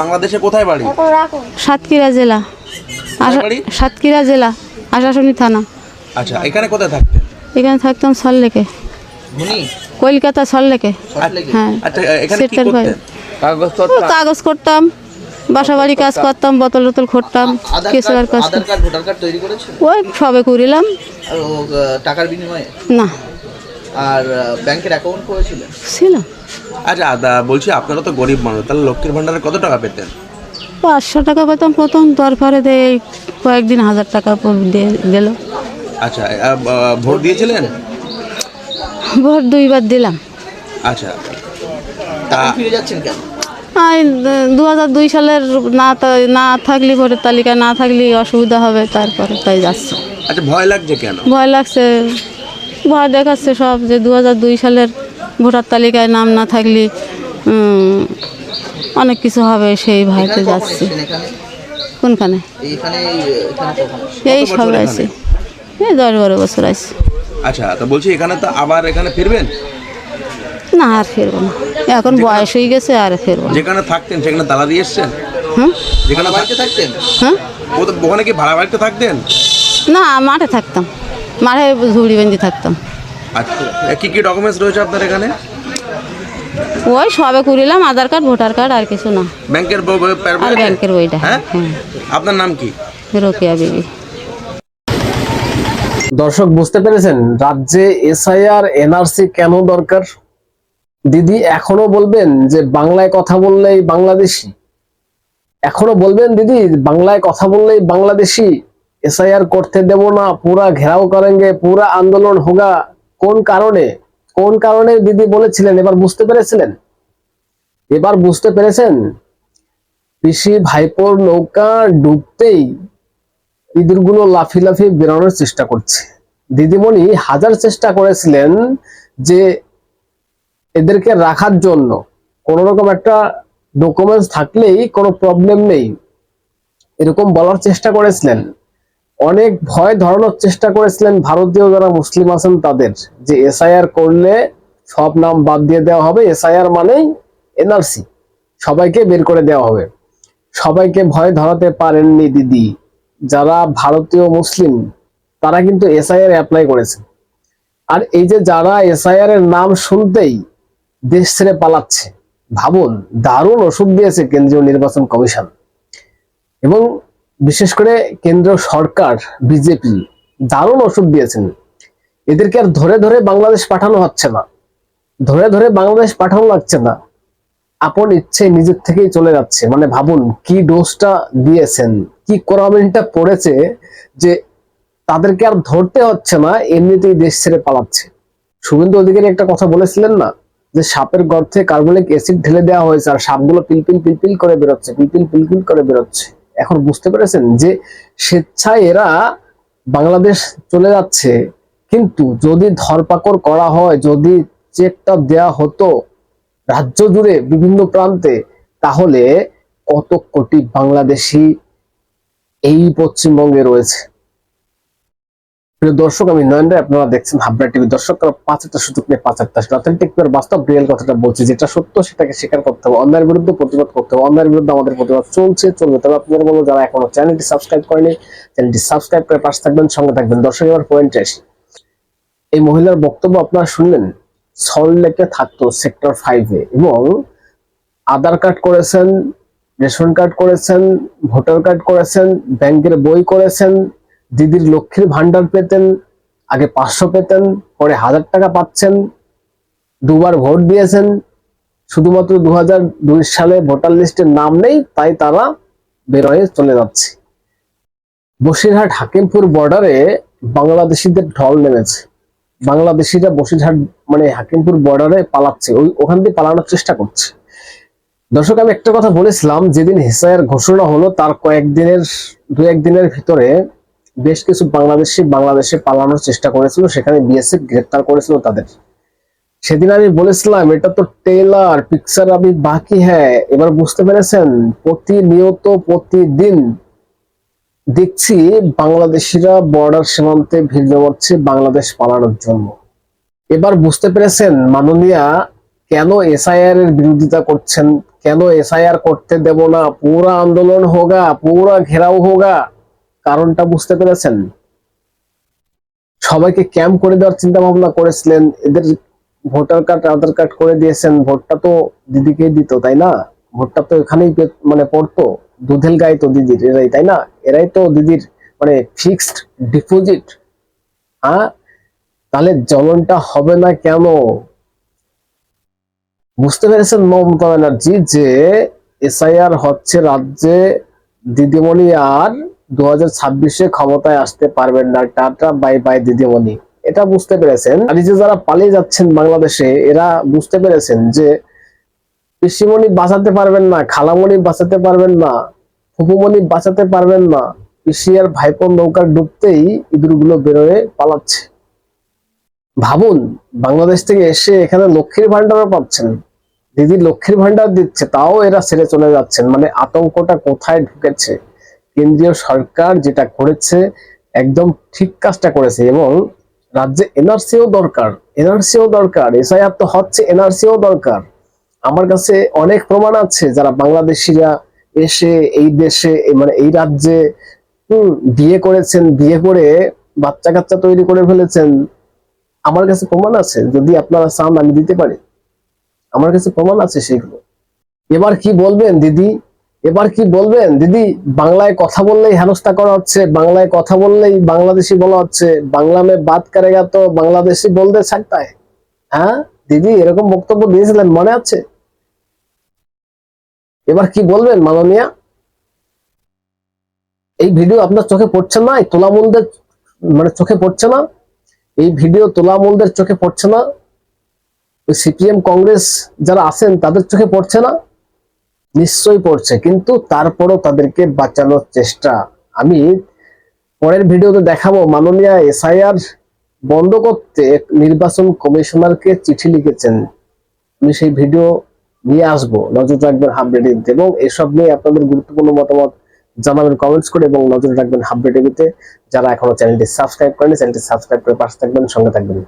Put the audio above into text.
বাংলাদেশে কোথায় বাড়ি? সাতক্ষীরা জেলা। সাতক্ষীরা জেলা আশাশুনি থানা। আচ্ছা এখানে কোথায় থাকতেন এখানে থাকতাম সল্লেকে। কলকাতা সল্লেকে। হ্যাঁ আচ্ছা কাগজ করতাম বাসা বাড়ি কাজ করতাম বোতল বোতল করতাম কেসবার কাজ ওই সবে করিলাম। টাকার বিনিময়ে? না। আর ব্যাংকের অ্যাকাউন্ট করেছিলেন ছিল আচ্ছা দা- বলছি আপনারা তো গরিব মানুষ তাহলে লক্ষ্মীর ভান্ডারে কত টাকা পেতেন? পাঁচশো টাকা পেতাম প্রথম তারপরে দিয়ে এই কয়েকদিন হাজার টাকা দিল। আচ্ছা আহ, ভোট দিয়েছিলেন? ভোট দুইবার দিলাম। আচ্ছা তা ফিরে যাচ্ছেন কেন? দু হাজার দুই সালের না তা- না থাকলে ভোটের তালিকা না থাকলে অসুবিধা হবে তারপরে তাই যাচ্ছে। আচ্ছা ভয় লাগছে কেন? ভয় লাগছে ভয় দেখাচ্ছে সব যে দু হাজার দুই সালের ভোটার তালিকায় নাম না থাকলে অনেক কিছু হবে সেই ভয়তে যাচ্ছে। কোনখানে? এই সব? আছে এই দশ বারো বছর আছে আচ্ছা তো বলছি এখানে তো আবার এখানে ফিরবেন? না আর ফিরবো না। এখন বয়স হয়ে গেছে আর ফিরবো যেখানে থাকতেন সেখানে তালা দিয়ে এসছেন? হ্যাঁ যেখানে বাড়িতে থাকতেন? হ্যাঁ? ওখানে কি ভাড়া বাড়িতে থাকতেন? না মাঠে থাকতাম। মাঠে ঝুড়ি বেঁধে থাকতাম। আচ্ছা কি কি ডকুমেন্টস রয়েছে আপনার এখানে? ওই সবে করিলাম আধার কার্ড ভোটার কার্ড আর কিছু না। ব্যাংকের আর ব্যাংকের বইটা হ্যাঁ? হ্যাঁ। আপনার নাম কি? রোকেয়া বিবি। দর্শক বুঝতে পেরেছেন রাজ্যে এসআইআর এনআরসি কেন দরকার? দিদি এখনও বলবেন যে বাংলায় কথা বললেই বাংলাদেশি? এখনও বলবেন দিদি বাংলায় কথা বললেই বাংলাদেশি? এসআইআর করতে দেব না, পুরা ঘেরাও করেঙ্গে, পুরা আন্দোলন হোগা। কোন কারণে? কোন কারণে দিদি বলেছিলেন? এবার বুঝতে পেরেছিলেন? এবার বুঝতে পেরেছেন? পিসি ভাইপোর নৌকা ডুবতেই ইঁদুরগুলো লাফি লাফি বেরোনোর চেষ্টা করছে। দিদিমণি হাজার চেষ্টা করেছিলেন যে এদেরকে রাখার জন্য। কোন রকম একটা ডকুমেন্টস থাকলেই কোনো প্রবলেম নেই। এরকম বলার চেষ্টা করেছিলেন। অনেক ভয় ধরানোর চেষ্টা করেছিলেন ভারতীয় যারা মুসলিম আছেন তাদের, যে এসআইআর করলে সব নাম বাদ দিয়ে দেওয়া হবে। এসআইআর মানেই এনআরসি। সবাইকে বের করে দেওয়া হবে। সবাইকে ভয় ধরাতে পারেননি দিদি। যারা ভারতীয় মুসলিম, তারা কিন্তু এসআইআর অ্যাপ্লাই করেছে। আর এই যে যারা এসআইআর এর নাম শুনতেই দেশ ছেড়ে পালাচ্ছে, ভাবুন, দারুণ ওষুধ দিয়েছে কেন্দ্রীয় নির্বাচন কমিশন। এবং বিশেষ করে কেন্দ্রীয় সরকার বিজেপি দারুণ ওষুধ দিয়েছেন। এদেরকে আর ধরে ধরে বাংলাদেশ পাঠানো হচ্ছে না। ধরে ধরে বাংলাদেশ পাঠানো লাগছে না। আপন ইচ্ছে নিজের থেকেই চলে যাচ্ছে। মানে ভাবুন কি ডোজটা দিয়েছেন কি কোরামিনটা পড়েছে যে তাদেরকে আর ধরতে হচ্ছে না এমনিতেই দেশ ছেড়ে পালাচ্ছে। শুভেন্দু অধিকারী একটা কথা বলেছিলেন না? যে সাপের গর্তে কার্বনিক অ্যাসিড ঢেলে দেওয়া হয়েছে আর সাপগুলো পিলপিল পিলপিল করে বেরোচ্ছে পিলপিল পিলপিল করে বেরোচ্ছে। এখন বুঝতে পেরেছেন যে স্বেচ্ছায় এরা বাংলাদেশ চলে যাচ্ছে। কিন্তু যদি ধরপাকড় করা হয়, যদি চেকটা দেয়া হতো রাজ্য জুড়ে বিভিন্ন প্রান্তে, তাহলে কত কোটি বাংলাদেশি এই পশ্চিমবঙ্গে রয়েছে। দর্শক, আমি নয়ন আপনারা দেখছেন হাবরা টিভি। দর্শক পাঁচ একটা সুযোগ নিয়ে পাঁচ একটা অথেন্টিক বাস্তব রিয়েল কথাটা বলছি। যেটা সত্য, সেটাকে স্বীকার করতে হবে। অন্যায়ের বিরুদ্ধে প্রতিবাদ করতে হবে। অন্যায়ের বিরুদ্ধে আমাদের প্রতিবাদ চলছে, চলবে। তবে আপনাদের বলব, যারা এখনও চ্যানেলটি সাবস্ক্রাইব করেনি, চ্যানেলটি সাবস্ক্রাইব করে পাশে থাকবেন, সঙ্গে থাকবেন। দর্শক, এবার পয়েন্টে আসি এই মহিলার বক্তব্য আপনারা শুনলেন সল্টলেকে থাকতো সেক্টর ফাইভে এবং আধার কার্ড করেছেন, রেশন কার্ড করেছেন, ভোটার কার্ড করেছেন, ব্যাংকের বই করেছেন দিদির লক্ষ্মীর ভান্ডার পেতেন, আগে পাঁচশো পেতেন, পরে হাজার টাকা পাচ্ছেন, দুবার ভোট দিয়েছেন। শুধুমাত্র দু হাজার দুই সালে ভোটার লিস্টের নাম নেই, তাই তারা বের হয়ে চলে যাচ্ছে। বসিরহাট হাকিমপুর বর্ডারে বাংলাদেশিদের ঢল নেমেছে। বাংলাদেশিরা বসিরহাট মানে হাকিমপুর বর্ডারে পালাচ্ছে, ওই ওখান দিয়ে পালানোর চেষ্টা করছে। দর্শক, আমি একটা কথা বলেছিলাম, যেদিন হিসায়ের ঘোষণা হলো, তার কয়েকদিনের দু একদিনের ভিতরে বেশ কিছু বাংলাদেশি বাংলাদেশে পালানোর চেষ্টা করেছিল, সেখানে বিএসএফ গ্রেপ্তার করেছিল তাদের। সেদিন আমি বলেছিলাম, এটা তো টেলার পিকচার আবি বাকি হ্যাঁ এবার বুঝতে পেরেছেন, প্রতিনিয়ত প্রতিদিন দেখছি বাংলাদেশিরা বর্ডার সীমান্তে ভিড় জমাচ্ছে বাংলাদেশ পালানোর জন্য। এবার বুঝতে পেরেছেন, মাননীয়া, কেন এসআইআর এর বিরোধিতা করছেন? কেন এসআইআর করতে দেব না? পুরা আন্দোলন হোগা, পুরা ঘেরাও হোগা। কারণটা বুঝতে পেরেছেন? সবাইকে ক্যাম্প করে দেওয়ার চিন্তা ভাবনা করেছিলেন, এদের ভোটার কার্ড, আধার কার্ড করে দিয়েছেন, ভোটটা তো দিদিকেই দিত, তাই না? ভোটটা তো এখানেই মানে পড়তো, দুধেল গায়ে তো দিদির, এরাই, তাই না? এরাই তো দিদির মানে ফিক্সড ডিপোজিট হ্যাঁ তাহলে জ্বলনটা হবে না কেন? বুঝতে পেরেছেন মমতা ব্যানার্জি যে এসআইআর হচ্ছে রাজ্যে দিদিমণি আর দু ছাব্বিশে ক্ষমতায় আসতে পারবেন না টাটা, বাই বাই দিদিমণি। এটা বুঝতে পেরেছেন? আর যে যারা পালিয়ে যাচ্ছেন বাংলাদেশে, এরা বুঝতে পেরেছেন যে পিসিমণি বাঁচাতে পারবেন না, খালামণি বাঁচাতে পারবেন না ফুপুমণি বাঁচাতে পারবেন না, পিসি আর ভাইপোর নৌকার ডুবতেই ইঁদুরগুলো বেরোয়, পালাচ্ছে। ভাবুন, বাংলাদেশ থেকে এসে এখানে লক্ষ্মীর ভান্ডারও পাচ্ছেন। দিদি লক্ষ্মীর ভান্ডার দিচ্ছে, তাও এরা ছেড়ে চলে যাচ্ছেন। মানে আতঙ্কটা কোথায় ঢুকেছে? কেন্দ্রীয় সরকার যেটা করেছে একদম ঠিক কাজটা করেছে এবং রাজ্যে এনআরসিও দরকার এনআরসিও দরকার এসআইআর তো হচ্ছে এনআরসিও দরকার। আমার কাছে অনেক প্রমাণ আছে যারা বাংলাদেশিরা এসে এই দেশে মানে এই রাজ্যে হুম, বিয়ে করেছেন বিয়ে করে বাচ্চা কাচ্চা তৈরি করে ফেলেছেন। আমার কাছে প্রমাণ আছে যদি আপনারা চান আমি দিতে পারি। আমার কাছে প্রমাণ আছে সেগুলো। এবার কি বলবেন দিদি? এবার কি বলবেন? দিদি, বাংলায় কথা বললেই হেনস্থা করা হচ্ছে, বাংলায় কথা বললেই বাংলাদেশি বলা হচ্ছে, বাংলা মে বাদ করেগা তো বাংলাদেশি বলতে ছাকতায় হ্যাঁ? দিদি, এরকম বক্তব্য দিয়েছিলেন, মনে আছে? এবার কি বলবেন, মাননীয়? এই ভিডিও আপনার চোখে পড়ছে না? তোলামূলদের মানে চোখে পড়ছে না? এই ভিডিও তোলামূলদের চোখে পড়ছে না? সিপিএম কংগ্রেস যারা আছেন, তাদের চোখে পড়ছে না? নিশ্চয়ই পড়ছে, কিন্তু তারপরও তাদেরকে বাঁচানোর চেষ্টা। আমি পরের ভিডিওতে দেখাবো, মাননীয় এসআইআর বন্ধ করতে নির্বাচন কমিশনারকে চিঠি লিখেছেন। আমি সেই ভিডিও নিয়ে আসব, নজর রাখবেন হাবড়ে টিভিতে এবং এসব নিয়ে আপনাদের গুরুত্বপূর্ণ মতামত জানাবেন কমেন্টস করে এবং নজর রাখবেন হাবড়ে টিভিতে যারা এখনও চ্যানেলটি সাবস্ক্রাইব করেনি চ্যানেলটি সাবস্ক্রাইব করে পাশে থাকবেন, সঙ্গে থাকবেন।